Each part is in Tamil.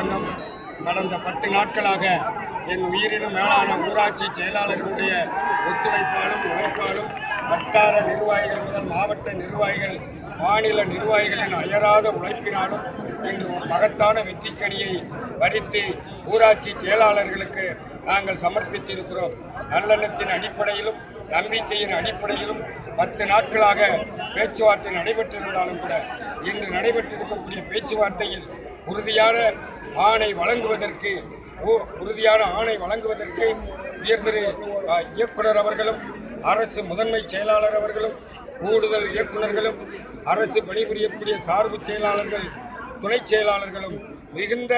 சங்கம் கடந்த பத்து நாட்களாக என் உயிரினும் மேலான ஊராட்சி செயலாளர்களுடைய ஒத்துழைப்பாலும் உழைப்பாலும் வட்டார நிர்வாகிகள் முதல் மாவட்ட நிர்வாகிகள் மாநில நிர்வாகிகளின் அயராத உழைப்பினாலும் இன்று ஒரு மகத்தான வெற்றிக்கணியை வரித்து ஊராட்சி செயலாளர்களுக்கு நாங்கள் சமர்ப்பித்திருக்கிறோம். நல்லெண்ணத்தின் அடிப்படையிலும் நம்பிக்கையின் அடிப்படையிலும் பத்து நாட்களாக பேச்சுவார்த்தை நடைபெற்றிருந்தாலும் கூட இன்று நடைபெற்றிருக்கக்கூடிய பேச்சுவார்த்தையில் உறுதியான ஆணை வழங்குவதற்கு உ- உறுதியான ஆணை வழங்குவதற்கு உயர்திரு இயக்குனர் அவர்களும் அரசு முதன்மை செயலாளர் அவர்களும் கூடுதல் இயக்குனர்களும் அரசு பணிபுரியக்கூடிய சார்பு செயலாளர்கள் துணை செயலாளர்களும் மிகுந்த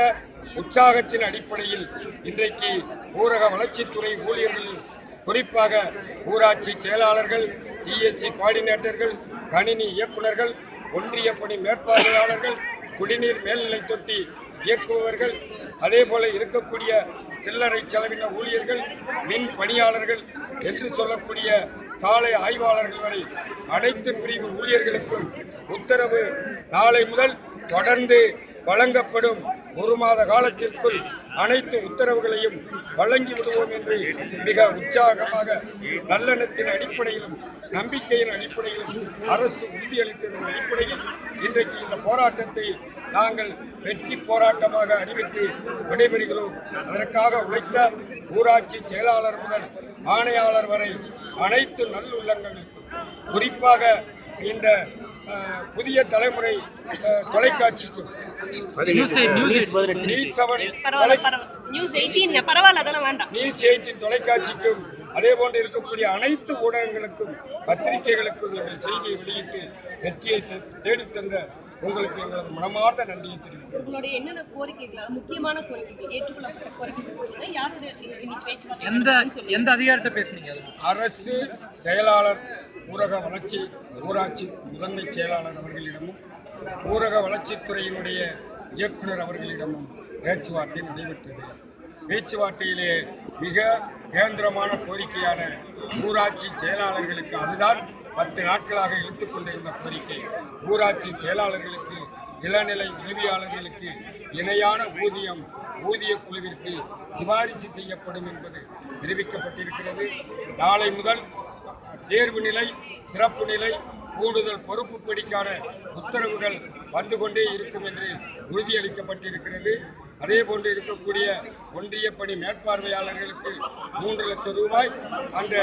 உற்சாகத்தின் அடிப்படையில் இன்றைக்கு ஊரக வளர்ச்சித்துறை ஊழியர்கள் குறிப்பாக ஊராட்சி செயலாளர்கள் டிஎஸ்சி கோஆர்டினேட்டர்கள் கணினி இயக்குனர்கள் ஒன்றிய பணி மேற்பார்வையாளர்கள் குடிநீர் மேல்நிலை தொட்டி இயக்குபவர்கள் அதே போல இருக்கக்கூடிய சில்லறை செலவின ஊழியர்கள் மின் பணியாளர்கள் என்று சொல்லக்கூடிய சாலை ஆய்வாளர்கள் வரை அனைத்து பிரிவு ஊழியர்களுக்கும் உத்தரவு நாளை முதல் தொடர்ந்து வழங்கப்படும். ஒரு மாத காலத்திற்குள் அனைத்து உத்தரவுகளையும் வழங்கி விடுவோம் என்று மிக உற்சாகமாக நல்லெண்ணத்தின் அடிப்படையிலும் நம்பிக்கையின் அடிப்படையிலும் அரசு உறுதியளித்ததன் அடிப்படையில் இன்றைக்கு இந்த போராட்டத்தை நாங்கள் வெற்றி போராட்டமாக அறிவித்து விடைபெறுகிறோம். அதற்காக உழைத்த ஊராட்சி செயலாளர் முதல் ஆணையாளர் வரை அனைத்து நல்லுள்ளங்களுக்கும் குறிப்பாக இந்த புதிய தலைமுறை தொலைக்காட்சிக்கும். நியூஸ் எயிட்டின் தொலைக்காட்சிக்கும் அதே போன்று இருக்கக்கூடிய அனைத்து ஊடகங்களுக்கும் பத்திரிகைகளுக்கும் எங்கள் செய்தியை வெளியிட்டு வெற்றியை தே- தேடித் தந்த உங்களுக்கு எங்களது மனமார்ந்த நன்றியை என்னென்ன கோரிக்கைகள் முக்கியமான கோரிக்கைகள் ஏற்றுக்கொள்ளப்பட்ட கோரிக்கைகள் பேச்சுவார்த்தை எந்த. எந்த அதிகாரத்தை பேசுனீங்க அரசு செயலாளர் ஊரக வளர்ச்சி ஊராட்சி முதன்மை செயலாளர் அவர்களிடமும் ஊரக வளர்ச்சித்துறையினுடைய இயக்குனர் அவர்களிடமும் பேச்சுவார்த்தை நடைபெற்றது. பேச்சுவார்த்தையிலே மிக கேந்திரமான கோரிக்கையான ஊராட்சி செயலாளர்களுக்கு அதுதான் பத்து நாட்களாக இழுத்து கொண்டிருந்த கோரிக்கை. ஊராட்சி செயலாளர்களுக்கு இளநிலை உதவியாளர்களுக்கு இணையான ஊதியம் ஊதிய குழுவிற்கு சிபாரிசு செய்யப்படும் என்பது தெரிவிக்கப்பட்டிருக்கிறது. நாளை முதல் தேர்வு நிலை சிறப்பு நிலை கூடுதல் பொறுப்பு படிக்கான உத்தரவுகள் வந்து கொண்டே இருக்கும் என்று உறுதியளிக்கப்பட்டிருக்கிறது. அதே போன்று இருக்கக்கூடிய ஒன்றிய பணி மேற்பார்வையாளர்களுக்கு மூன்று லட்சம் ரூபாய் அந்த